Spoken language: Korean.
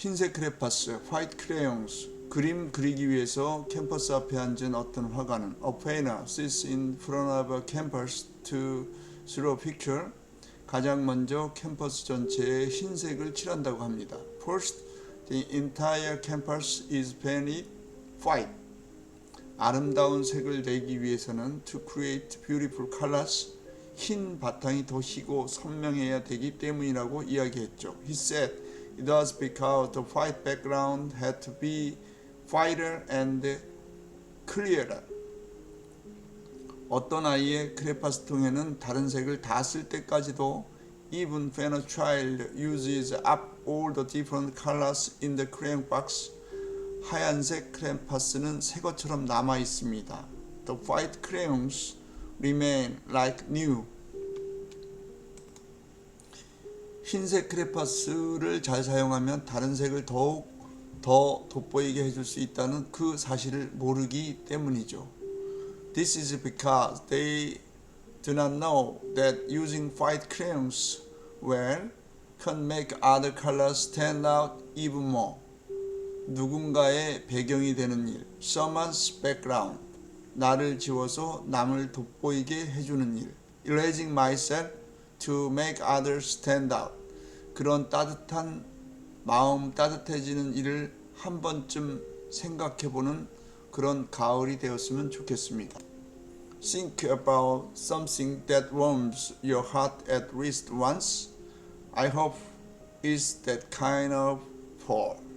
흰색 크레파스, 화이트 크레용스, 그림 그리기 위해서 캠퍼스 앞에 앉은 어떤 화가는 A painter sits in front of a campus to draw a picture. 가장 먼저 캠퍼스 전체에 흰색을 칠한다고 합니다. First, the entire campus is painted white. 아름다운 색을 내기 위해서는 to create beautiful colors 흰 바탕이 더 희고 선명해야 되기 때문이라고 이야기했죠. He said it was because the white background had to be whiter and clearer. 어떤 아이의 크레파스 통에는 다른 색을 다 쓸 때까지도 even when a child uses up all the different colors in the crayon box 하얀색 크레파스는 새 것처럼 남아 있습니다. The white crayons remain like new. 흰색 크레파스를 잘 사용하면 다른 색을 더욱 더 돋보이게 해줄 수 있다는 그 사실을 모르기 때문이죠. This is because they do not know that using white crayons well can make other colors stand out even more. 누군가의 배경이 되는 일, someone's background. 나를 지워서 남을 돋보이게 해주는 일, erasing myself to make others stand out. 그런 따뜻한 마음 따뜻해지는 일을 한 번쯤 생각해 보는 그런 가을이 되었으면 좋겠습니다. Think about something that warms your heart at least once. I hope it's that kind of fall.